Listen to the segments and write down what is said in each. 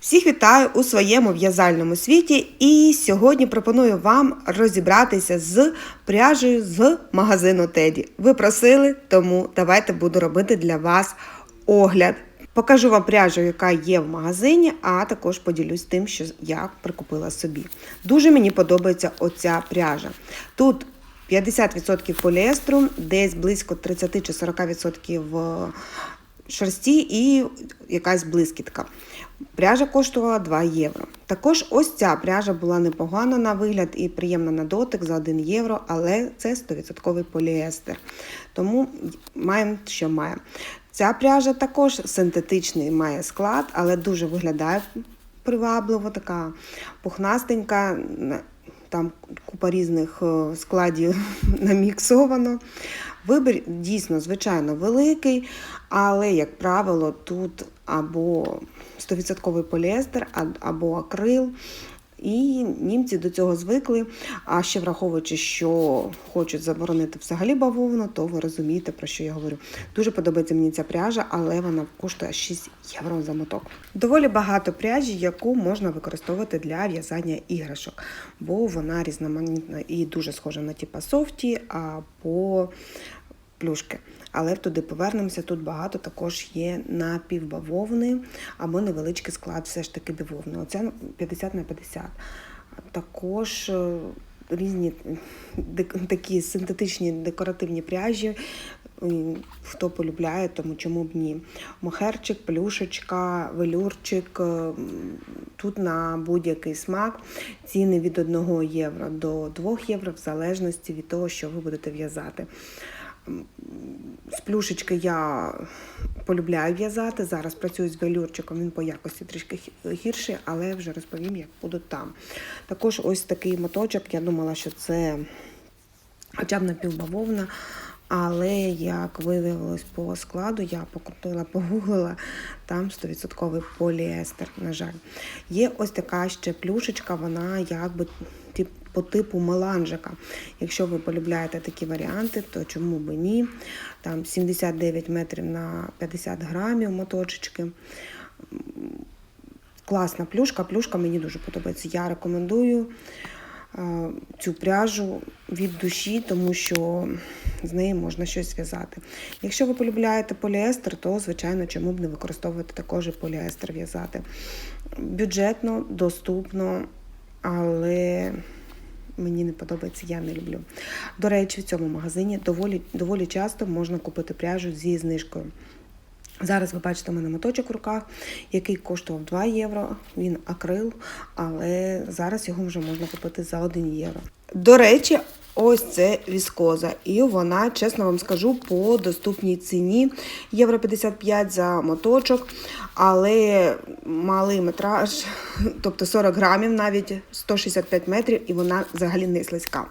Всіх вітаю у своєму в'язальному світі, і сьогодні пропоную вам розібратися з пряжею з магазину Теді. Ви просили, тому давайте буду робити для вас огляд. Покажу вам пряжу, яка є в магазині, а також поділюсь тим, що я прикупила собі. Дуже мені подобається оця пряжа. Тут 50% поліестру, десь близько 30 чи 40% шерсті і якась блискітка. Пряжа коштувала 2 євро. Також ось ця пряжа була непогана на вигляд і приємна на дотик за 1 євро, але це 100% поліестер. Тому маємо, що маємо. Ця пряжа також синтетичний має склад, але дуже виглядає привабливо, така пухнастенька. Там купа різних е, складів наміксовано. Вибір дійсно, звичайно, великий, але, як правило, тут або 100% поліестер, або акрил. І німці до цього звикли. А ще враховуючи, що хочуть заборонити взагалі бавовну, то ви розумієте, про що я говорю. Дуже подобається мені ця пряжа, але вона коштує 6 євро за моток. Доволі багато пряжі, яку можна використовувати для в'язання іграшок, бо вона різноманітна і дуже схожа на типа софті або плюшки. Але туди повернемося. Тут багато також є напівбавовни або невеличкий склад все ж таки бавовни. Оце 50 на 50. Також е, різні такі синтетичні декоративні пряжі. Хто полюбляє, тому чому б ні. Мохерчик, плюшечка, велюрчик. е, Тут на будь-який смак ціни від 1 євро до 2 євро, в залежності від того, що ви будете в'язати. З плюшечки я полюбляю в'язати. Зараз працюю з велюрчиком, він по якості трішки гірший, але вже розповім, як буду там. Також ось такий моточок. Я думала, що це хоча б напівбавовна, але як виявилось по складу, я покрутила, погуглила, там 100% поліестер, на жаль. Є ось така ще плюшечка, вона якби по типу меланжика. Якщо ви полюбляєте такі варіанти, то чому би ні? Там 79 метрів на 50 грамів моточечки. Класна плюшка, плюшка мені дуже подобається. Я рекомендую цю пряжу від душі, тому що з неї можна щось зв'язати. Якщо ви полюбляєте поліестер, то, звичайно, чому б не використовувати також і поліестер в'язати. Бюджетно, доступно, але мені не подобається, я не люблю. До речі, в цьому магазині доволі, доволі часто можна купити пряжу зі знижкою. Зараз ви бачите у мене моточок в руках, який коштував 2 євро. Він акрил, але зараз його вже можна купити за 1 євро. До речі, ось це віскоза. І вона, чесно вам скажу, по доступній ціні. Євро 55 за моточок, але малий метраж, тобто 40 грамів, навіть 165 метрів, і вона взагалі не слизька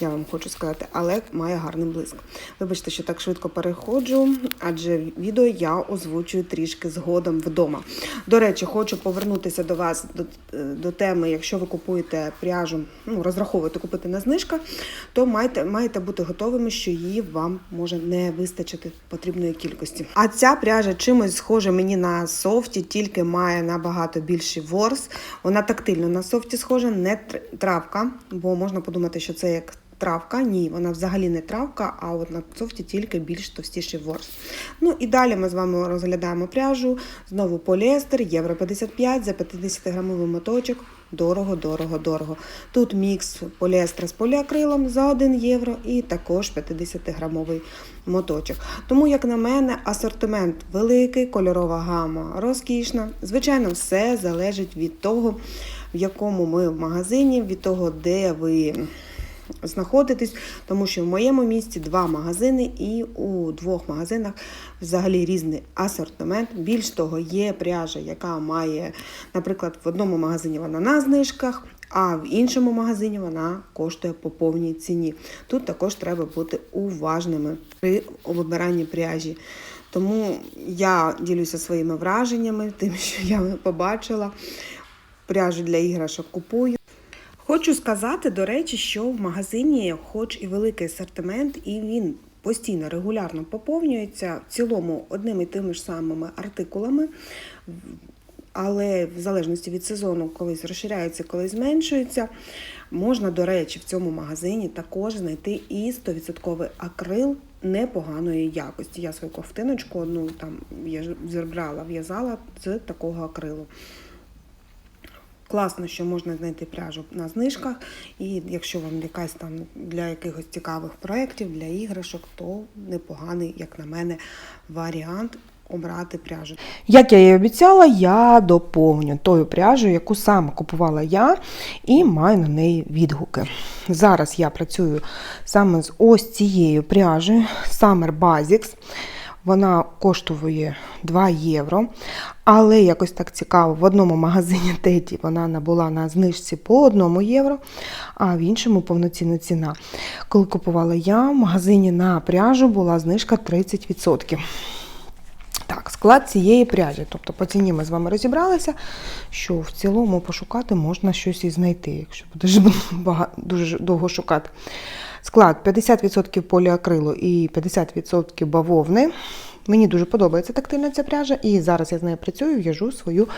я вам хочу сказати, але має гарний блиск. Вибачте, що так швидко переходжу, адже відео я озвучую трішки згодом вдома. До речі, хочу повернутися до вас до, до теми, якщо ви купуєте пряжу, ну, розраховуєте купити на знижках, то маєте, маєте бути готовими, що її вам може не вистачити потрібної кількості. А ця пряжа чимось схожа мені на софті, тільки має набагато більший ворс. Вона тактильно на софті схожа, не травка, бо можна подумати, що це як травка. Ні, вона взагалі не травка, а от на софті тільки більш товстіший ворс. Ну і далі ми з вами розглядаємо пряжу. Знову поліестер, євро 55 за 50-грамовий моточок. Дорого, дорого, дорого. Тут мікс поліестра з поліакрилом за 1 євро і також 50-грамовий моточок. Тому, як на мене, асортимент великий, кольорова гама розкішна. Звичайно, все залежить від того, в якому ми в магазині, від того, де ви знаходитись, тому що в моєму місті два магазини, і у двох магазинах взагалі різний асортимент. Більш того, є пряжа, яка має, наприклад, в одному магазині вона на знижках. А в іншому магазині вона коштує по повній ціні. Тут також треба бути уважними при вибиранні пряжі. Тому я ділюся своїми враженнями, тим, що я побачила. Пряжу для іграшок купую. Хочу сказати, до речі, що в магазині, хоч і великий асортимент, і він постійно регулярно поповнюється в цілому одними і тими ж самими артикулами. але в залежності від сезону колись розширяється, колись зменшується. Можна, до речі, в цьому магазині також знайти і 100% акрил непоганої якості. Я свою ковтиночку одну там я ж зібрала, в'язала з такого акрилу. Класно, що можна знайти пряжу на знижках, і якщо вам якась там для якихось цікавих проєктів, для іграшок, то непоганий, як на мене, варіант обрати пряжу. Як я і обіцяла, я доповню тою пряжею, яку саме купувала я, і маю на неї відгуки. Зараз я працюю саме з ось цією пряжею Summer Basics. Вона коштує 2 євро. Але якось так цікаво, в одному магазині Теті вона набула на знижці по 1 євро, а в іншому повноцінна ціна. Коли купувала я, в магазині на пряжу була знижка 30%. Так, склад цієї пряжі. Тобто по ціні ми з вами розібралися, що в цілому пошукати можна щось і знайти, якщо будеш дуже довго шукати. Склад 50% поліакрилу і 50% бавовни. Мені дуже подобається тактильна ця пряжа, і зараз я з нею працюю, в'яжу свою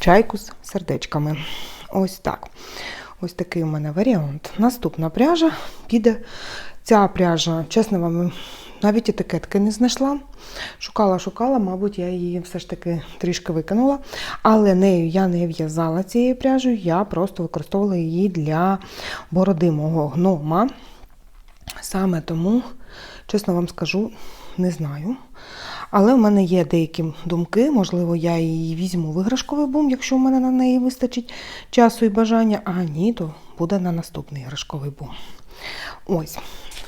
чайку з сердечками. Ось так. Ось такий у мене варіант. Наступна пряжа піде. Ця пряжа, чесно вам, навіть етикетки не знайшла. Шукала, шукала, мабуть, я її все ж таки трішки викинула. Але нею я не в'язала цією пряжею, я просто використовувала її для бороди мого гнома. Саме тому, чесно вам скажу, не знаю. Але в мене є деякі думки, можливо, я її візьму в іграшковий бум, якщо в мене на неї вистачить часу і бажання, а ні, то буде на наступний іграшковий бум. Ось.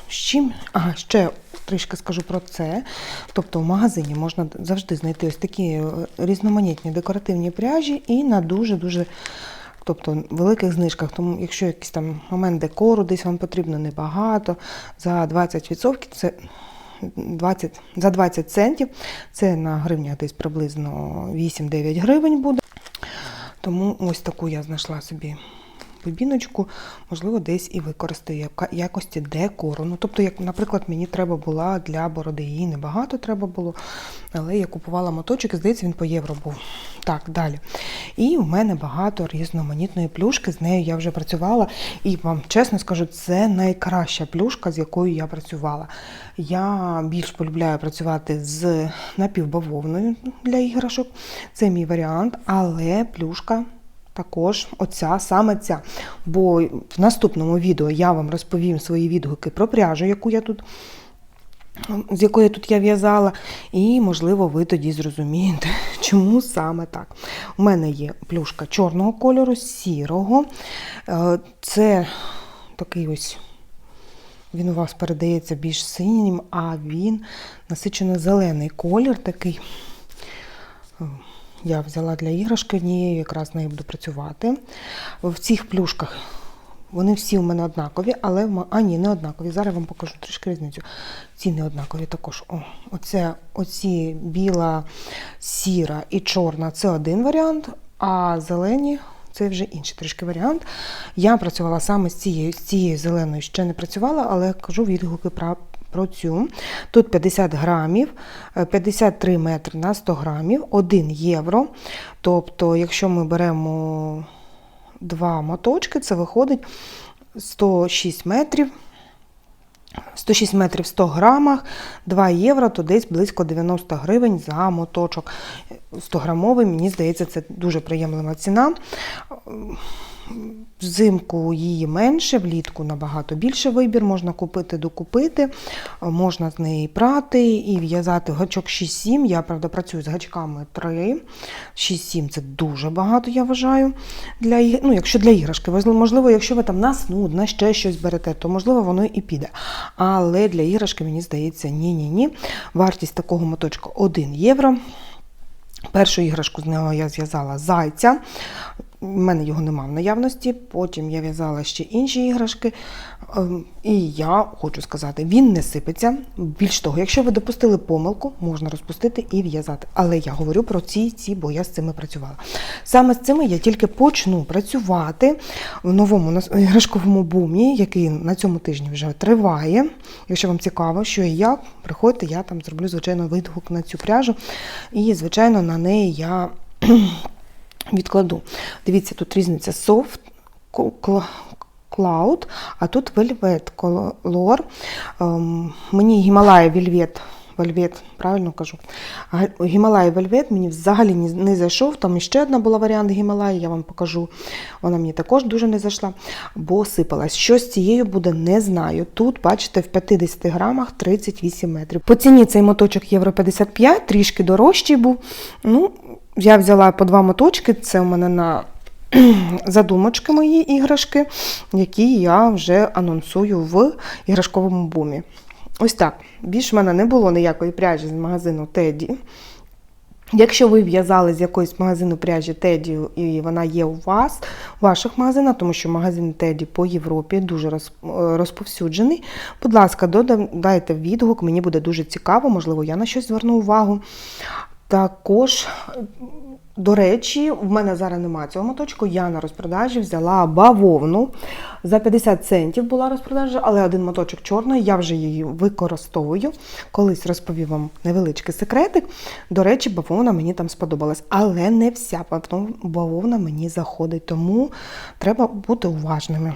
З чим? Ага, ще трішки скажу про це. Тобто в магазині можна завжди знайти ось такі е, різноманітні декоративні пряжі і на дуже-дуже тобто великих знижках. Тому якщо якийсь там момент декору, десь вам потрібно небагато, за 20% це 20, за 20 центів, це на гривнях десь приблизно 8-9 гривень буде. Тому ось таку я знайшла собі бобіночку, можливо, десь і використаю якості декору. Ну, тобто, як, наприклад, мені треба була для бороди, її небагато треба було, але я купувала моточок, і здається, він по євро був. Так, далі. І в мене багато різноманітної плюшки, з нею я вже працювала. І вам чесно скажу, це найкраща плюшка, з якою я працювала. Я більш полюбляю працювати з напівбавовною для іграшок. Це мій варіант, але плюшка також оця, саме ця. Бо в наступному відео я вам розповім свої відгуки про пряжу, яку я тут. З якої тут я в'язала, і, можливо, ви тоді зрозумієте, чому саме так. У мене є плюшка чорного кольору, сірого. Е, Це такий ось, він у вас передається більш синім, а він насичено зелений колір такий. Я взяла для іграшки однією, якраз нею буду працювати. В цих плюшках вони всі у мене однакові, але а ні, не однакові. Зараз вам покажу трішки різницю. Ці не однакові також. О, оце, оці біла, сіра і чорна це один варіант, а зелені це вже інший трішки варіант. Я працювала саме з цією, з цією зеленою ще не працювала, але кажу відгуки про, цю. Тут 50 грамів, е, 53 метри на 100 грамів, 1 євро. Тобто, якщо ми беремо два моточки, це виходить 106 метрів. 106 метрів 100 грамах, 2 євро, то десь близько 90 гривень за моточок 100 грамовий. Мені здається, це дуже приємлива ціна. Взимку її менше, влітку набагато більше вибір, можна купити, докупити, можна з неї прати і в'язати гачок 6-7. Я, правда, працюю з гачками 3. 6-7 це дуже багато, я вважаю. Для, ну, якщо для іграшки, Можливо, якщо ви там на снуд, на ще щось берете, то можливо воно і піде. Але для іграшки, мені здається, ні-ні-ні. Вартість такого моточка 1 євро. Першу іграшку з нього я зв'язала зайця. У мене його нема в наявності. Потім я в'язала ще інші іграшки. Ем, І я хочу сказати, він не сипеться. Більш того, якщо ви допустили помилку, можна розпустити і в'язати. Але я говорю про ці, ці, бо я з цими працювала. Саме з цими я тільки почну працювати в новому іграшковому бумі, який на цьому тижні вже триває. Якщо вам цікаво, що і як, приходьте, я там зроблю, звичайно, відгук на цю пряжу. І, звичайно, на неї я відкладу. Дивіться, тут різниця soft cl- cloud, а тут velvet color. Ем, мені Гімалая Velvet, Velvet, правильно кажу. Гімалая Velvet мені взагалі не зайшов. Там ще одна була варіант Гімалаї, я вам покажу. Вона мені також дуже не зайшла, бо сипалась. Що з цією буде, не знаю. Тут, бачите, в 50 грамах 38 метрів. По ціні цей моточок євро 55, трішки дорожчий був. Ну, я взяла по два моточки, це у мене на задумочки мої іграшки, які я вже анонсую в іграшковому бумі. Ось так. Більш в мене не було ніякої пряжі з магазину Теді. Якщо ви в'язали з якоїсь магазину пряжі Теді, і вона є у вас, у ваших магазинах, тому що магазин Теді по Європі дуже е, розповсюджений. Будь ласка, додайте відгук, мені буде дуже цікаво, можливо, я на щось зверну увагу. Також, до речі, в мене зараз немає цього моточку. Я на розпродажі взяла бавовну. За 50 центів була розпродажа, але один моточок чорний, я вже її використовую. Колись розповів вам невеличкий секретик. До речі, бавовна мені там сподобалась. Але не вся бавовна мені заходить, тому треба бути уважними.